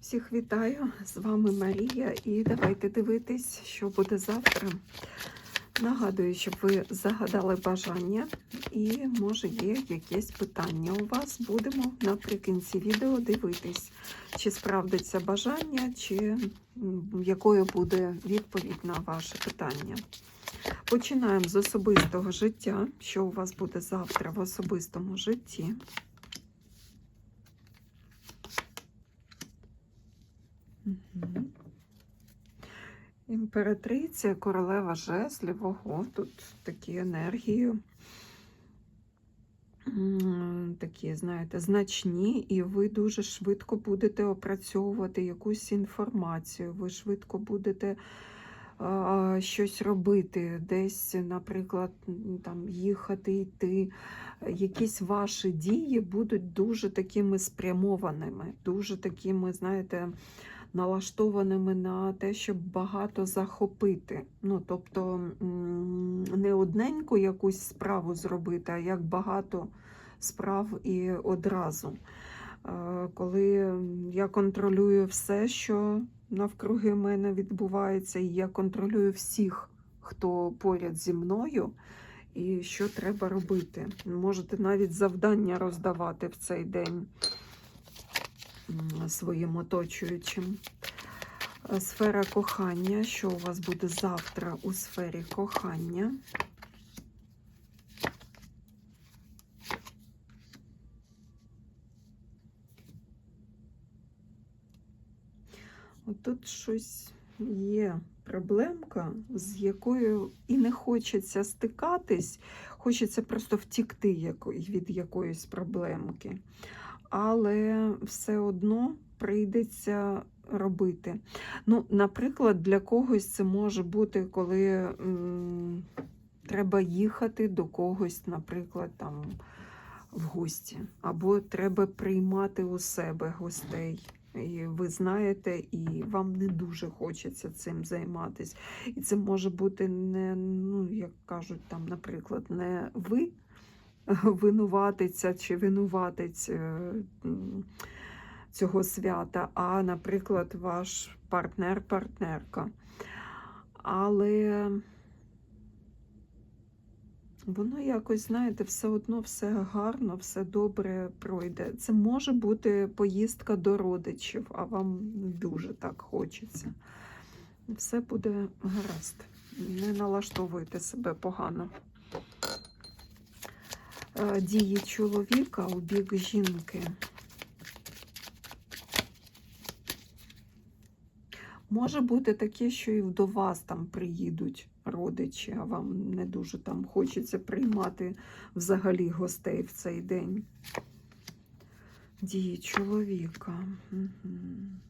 Всіх вітаю! З вами Марія, і давайте дивитись, що буде завтра. Нагадую, щоб ви загадали бажання, і може є якесь питання у вас. Будемо наприкінці відео дивитись, чи справдиться бажання, чи якою буде відповідь на ваше питання. Починаємо з особистого життя. Що у вас буде завтра в особистому житті? Імператриця, королева жезлів, ого, тут такі енергії. Такі, знаєте, значні, і ви дуже швидко будете опрацьовувати якусь інформацію. Ви швидко будете а, щось робити, десь, наприклад, там їхати, йти. Якісь ваші дії будуть дуже такими спрямованими, дуже такими, знаєте, налаштованими на те, щоб багато захопити. Ну, тобто не одненьку якусь справу зробити, а як багато справ і одразу. Е, Коли я контролюю все, що навкруги мене відбувається, і я контролюю всіх, хто поряд зі мною, і що треба робити. Можете навіть завдання роздавати в цей день своїм оточуючим. Е, Сфера кохання. Що у вас буде завтра у сфері кохання? Отут щось є проблемка, з якою і не хочеться стикатись, хочеться просто втікти від якоїсь проблемки. Але все одно прийдеться робити. Ну, наприклад, для когось це може бути, коли м, треба їхати до когось, наприклад, там в гості, або треба приймати у себе гостей. І ви знаєте, і вам не дуже хочеться цим займатися. І це може бути не, ну, як кажуть, там, наприклад, не ви винуватиця чи винуватець е, цього свята, а, наприклад, ваш партнер-партнерка. Але воно якось, знаєте, все одно все гарно, все добре пройде. Це може бути поїздка до родичів, а вам дуже так хочеться. Все буде гаразд. Не налаштовуйте себе погано. Е, Дії чоловіка у бік жінки. Може бути таке, що і до вас там приїдуть родичі, а вам не дуже там хочеться приймати взагалі гостей в цей день. Дії чоловіка. Мгм.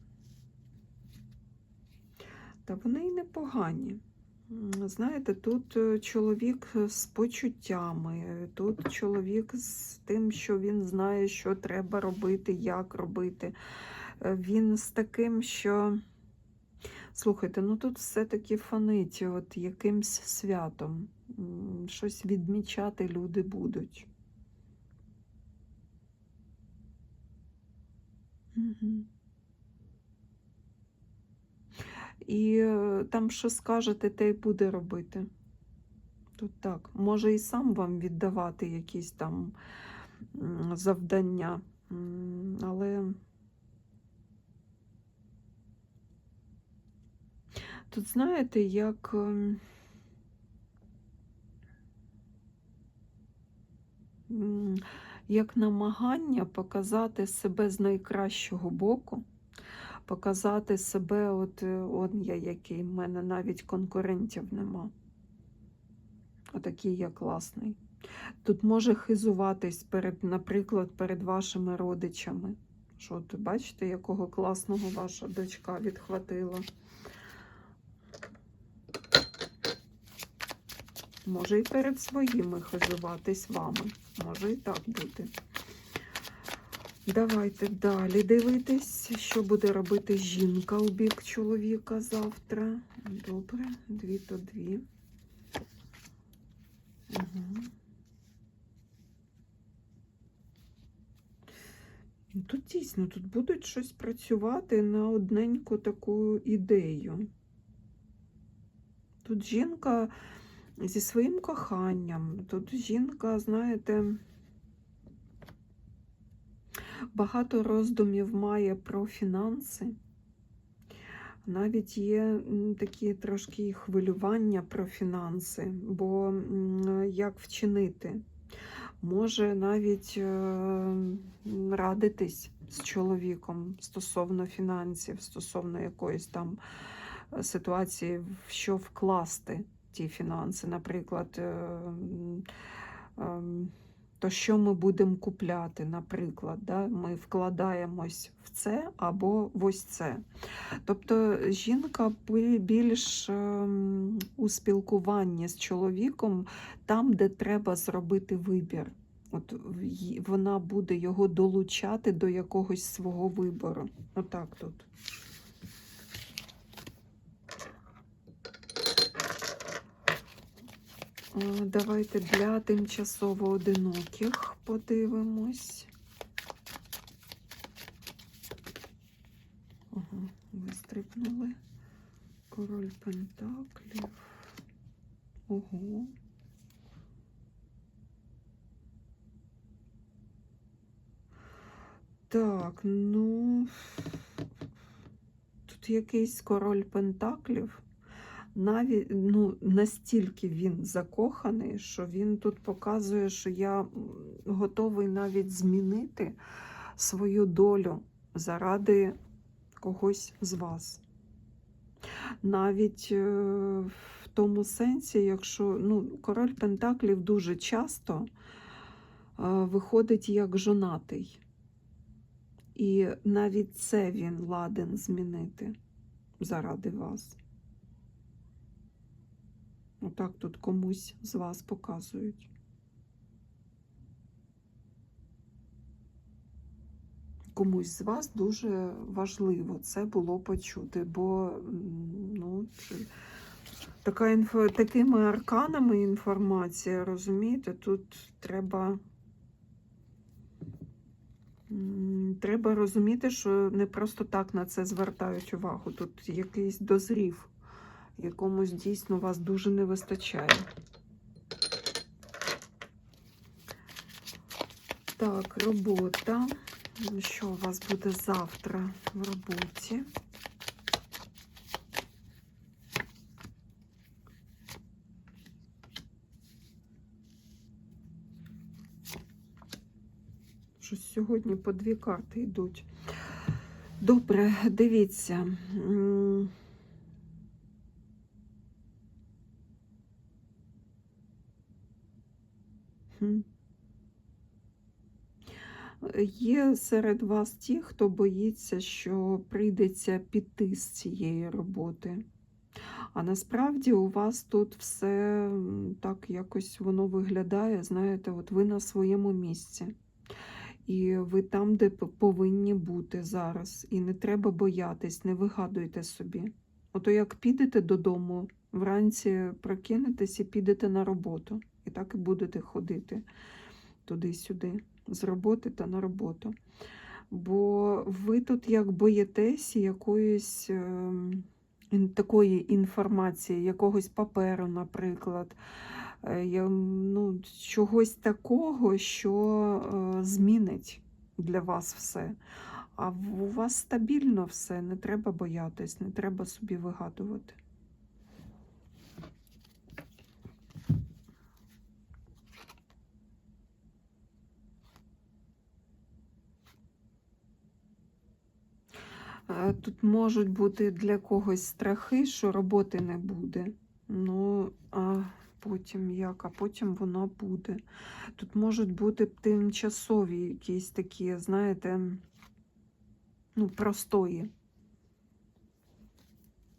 Та вони й непогані. Знаєте, тут е, чоловік з почуттями, тут чоловік з тим, що він знає, що треба робити, як робити. Е, Він з таким, що. Слухайте, ну тут все-таки фонить от якимсь святом. Щось відмічати люди будуть. Угу. І е, там, що скажете, те й буде робити. Тут так. Може і сам вам віддавати якісь там завдання, але тут знаєте, як. ем, Як намагання показати себе з найкращого боку, показати себе, от е, он я який, в мене навіть конкурентів нема. Отакий я класний. Тут може хизуватись перед, наприклад, перед вашими родичами. Що от бачите, якого класного ваша дочка відхватила. Може і перед своїми хизуватись вами. Може і так бути. Давайте далі дивитись, що буде робити жінка у бік чоловіка завтра. Добре, дві то дві. Угу. Тут дійсно тут будуть щось працювати на одненьку таку ідею. Тут жінка зі своїм коханням, тут жінка, знаєте, багато роздумів має про фінанси. Навіть є такі трошки хвилювання про фінанси, бо як вчинити? Може навіть е, радитись з чоловіком стосовно фінансів, стосовно якоїсь там е, ситуації, в що вкласти ті фінанси. Наприклад, е, ем, то що ми будемо купляти, наприклад, да? ми вкладаємось в це або в ось це. Тобто жінка більш ем, у спілкуванні з чоловіком там, де треба зробити вибір. От вона буде його долучати до якогось свого вибору. Отак тут. Давайте для тимчасово одиноких подивимось. Ага, вистрибнули. Король Пентаклів. Ого. Так, ну тут якийсь король Пентаклів. Навіть ну, настільки він закоханий, що він тут показує, що я готовий навіть змінити свою долю заради когось з вас. Навіть е, в тому сенсі, якщо ну, король Пентаклів дуже часто е, виходить як жонатий. І навіть це він ладен змінити заради вас. Отак тут комусь з вас показують. Комусь з вас дуже важливо це було почути, бо ну, така інфо, такими арканами інформація, розумієте, тут треба, треба розуміти, що не просто так на це звертають увагу. Тут якийсь дозрів якомусь дійсно вас дуже не вистачає. Так, робота. Що у вас буде завтра в роботі? Щось сьогодні по дві карти йдуть. Добре, дивіться. М, Хм. Є серед вас ті, хто боїться, що прийдеться піти з цієї роботи. А насправді у вас тут все так якось воно виглядає, знаєте, от ви на своєму місці. І ви там, де повинні бути зараз. І не треба боятись, не вигадуйте собі. Ото як підете додому, вранці прокинетесь і підете на роботу. І так і будете ходити туди-сюди, з роботи та на роботу. Бо ви тут як боїтесь якоїсь ем, такої інформації, якогось паперу, наприклад, е, ну, чогось такого, що е, змінить для вас все. А у вас стабільно все, не треба боятись, не треба собі вигадувати. Тут можуть бути для когось страхи, що роботи не буде. Ну, а потім як, а потім вона буде. Тут можуть бути тимчасові якісь такі, знаєте, ну, простої.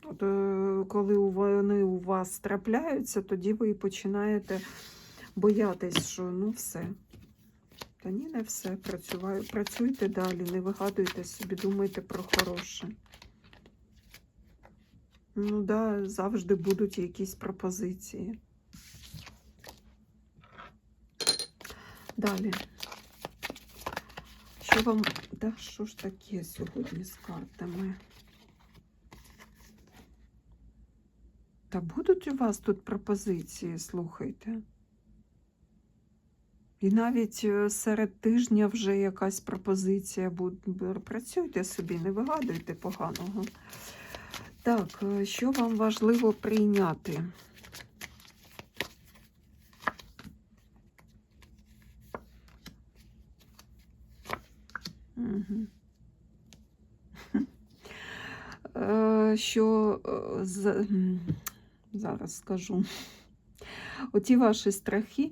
От, е, коли вони у вас трапляються, тоді ви починаєте боятись, що ну все. Та ні, не все. Працюваю. Працюйте далі, не вигадуйте собі, думайте про хороше. Ну да, завжди будуть якісь пропозиції. Далі. Що вам. Да, що ж таке сьогодні з картами? Та будуть у вас тут пропозиції, слухайте. І навіть е, серед тижня вже якась пропозиція буде. Працюйте собі, не вигадуйте поганого. Так, е, що вам важливо прийняти? Що е, м, зараз скажу. Оті ваші страхи,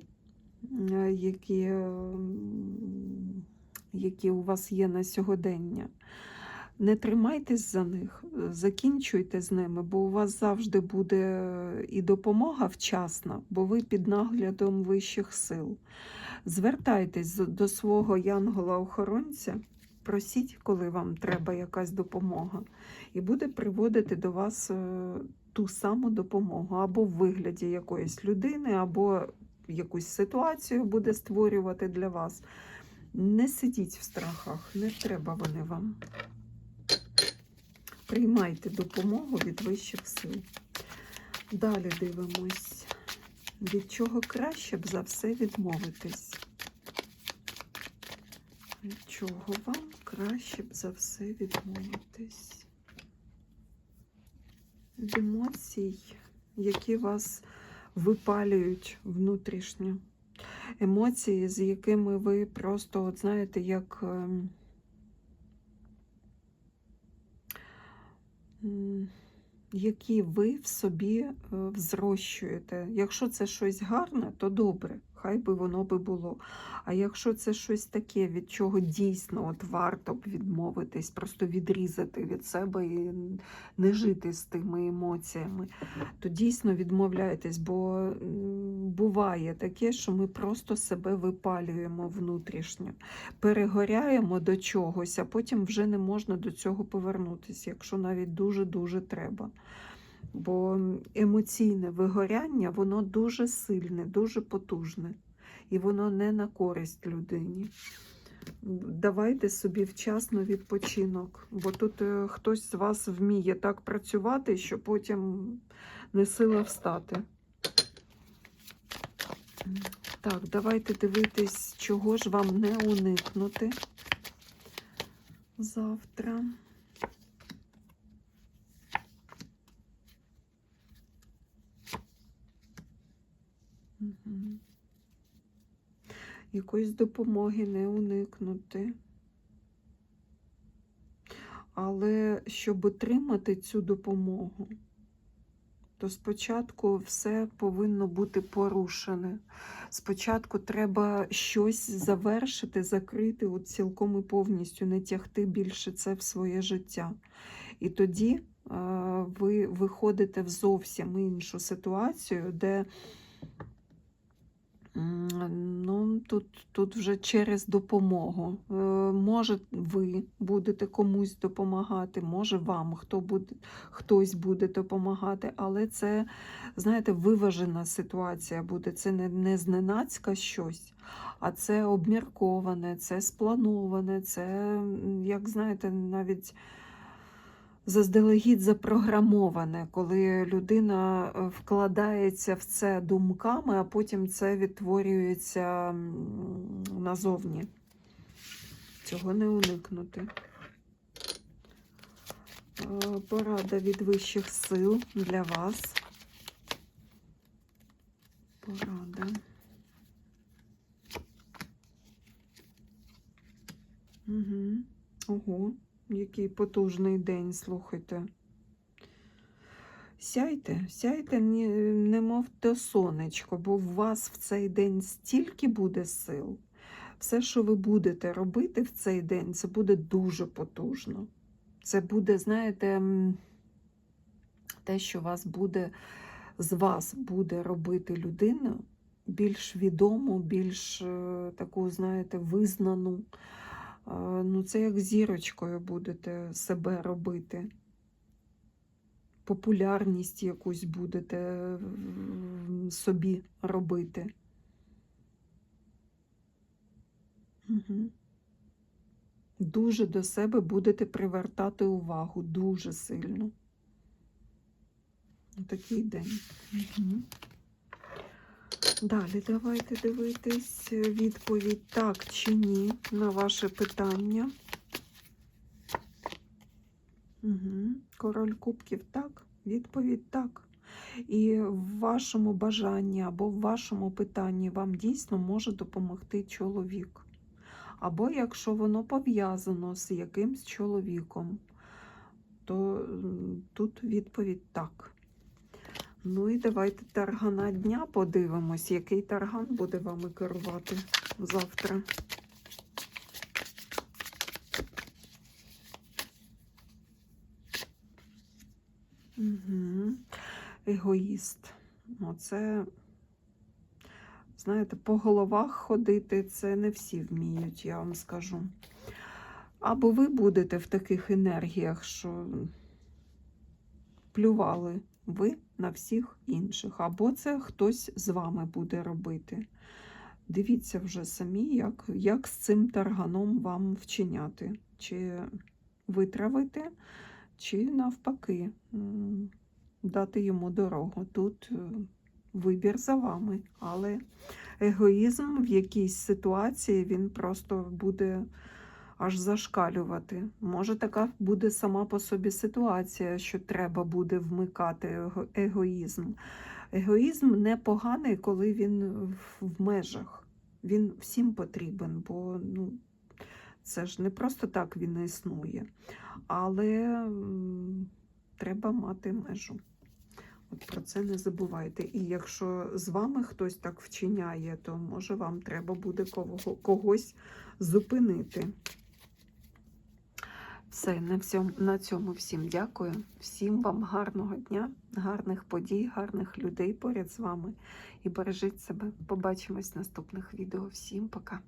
які, е, які у вас є на сьогодення, не тримайтесь за них, е, закінчуйте з ними, бо у вас завжди буде і допомога вчасна, бо ви під наглядом вищих сил. Звертайтесь до свого янгола-охоронця, просіть, коли вам треба якась допомога, і буде приводити до вас е, ту саму допомогу або в вигляді якоїсь людини, або якусь ситуацію буде створювати для вас. Не сидіть в страхах, не треба вони вам. Приймайте допомогу від вищих сил. Далі дивимось, від чого краще б за все відмовитись. Від чого вам краще б за все відмовитись? Від емоцій, які вас випалюють внутрішньо. Емоції, з якими ви просто, от знаєте, як. ем, які ви в собі е, взрощуєте. Якщо це щось гарне, то добре, хай би воно би було. А якщо це щось таке, від чого дійсно от варто б відмовитись, просто відрізати від себе і не жити з тими емоціями, то дійсно відмовляйтесь, бо буває таке, що ми просто себе випалюємо внутрішньо, перегоряємо до чогось, а потім вже не можна до цього повернутися, якщо навіть дуже-дуже треба. Бо емоційне вигоряння, воно дуже сильне, дуже потужне, і воно не на користь людині. Давайте собі вчасно відпочинок, бо тут е, хтось з вас вміє так працювати, що потім не сила встати. Так, давайте дивитись, чого ж вам не уникнути завтра. Якоїсь допомоги не уникнути. Але щоб отримати цю допомогу, то спочатку все повинно бути порушене. Спочатку треба щось завершити, закрити от цілком і повністю, не тягти більше це в своє життя. І тоді е, ви виходите в зовсім іншу ситуацію, де Ну, тут, тут вже через допомогу. Е, Може, ви будете комусь допомагати, може вам хто буде, хтось буде допомагати, але це, знаєте, виважена ситуація буде. Це не, не зненацька щось, а це обмірковане, це сплановане, це, як знаєте, навіть заздалегідь запрограмоване, коли людина е, вкладається в це думками, а потім це відтворюється назовні. Цього не уникнути. Е, Порада від вищих сил для вас. Порада. Угу. Ого. Який потужний день, слухайте. Сяйте, сяйте, немов те сонечко, бо в вас в цей день стільки буде сил. Все, що ви будете робити в цей день, це буде дуже потужно. Це буде, знаєте, те, що вас буде, з вас буде робити людину більш відому, більш е, таку, знаєте, визнану. Ну, це як зірочкою будете себе робити. Популярність якусь будете собі робити. Угу. Дуже до себе будете привертати увагу, дуже сильно. Такий день. Угу. Далі давайте дивитись відповідь так чи ні на ваше питання. Угу. Король кубків так, відповідь так. І в вашому бажанні або в вашому питанні вам дійсно може допомогти чоловік. Або якщо воно пов'язано з якимсь чоловіком, то тут відповідь так. Ну і давайте таргана дня подивимось, який тарган буде вами керувати завтра. Угу. Егоїст. Оце, знаєте, по головах ходити це не всі вміють, я вам скажу. Або ви будете в таких енергіях, що плювали ви на всіх інших, або це хтось з вами буде робити. Дивіться вже самі, як, як з цим тарганом вам вчиняти. Чи витравити, чи навпаки дати йому дорогу. Тут е, вибір за вами, але егоїзм в якійсь ситуації він просто буде аж зашкалювати. Може, така буде сама по собі ситуація, що треба буде вмикати егоїзм. Егоїзм не поганий, коли він в- межах. Він всім потрібен, бо ну, це ж не просто так він існує. Але треба мати межу. От про це не забувайте. І якщо з вами хтось так вчиняє, то може вам треба буде кого, когось зупинити. Все, на, всьому, на цьому всім дякую. Всім вам гарного дня, гарних подій, гарних людей поряд з вами. І бережіть себе. Побачимось в наступних відео. Всім пока.